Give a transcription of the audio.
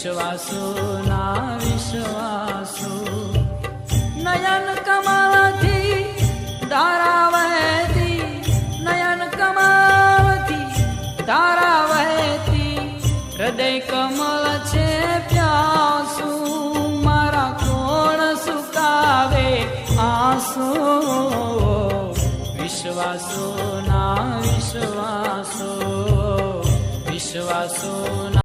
વિશ્વાસુ, ના વિશ્વાસો. નયન કમળથી તારા વહેતી નયન કમળથી તારા વહેતી હૃદય કમલ છે પ્યાસુ, મારા કોણ સુકાવે આંસુ? વિશ્વાસો, ના વિશ્વાસો. વિશ્વાસો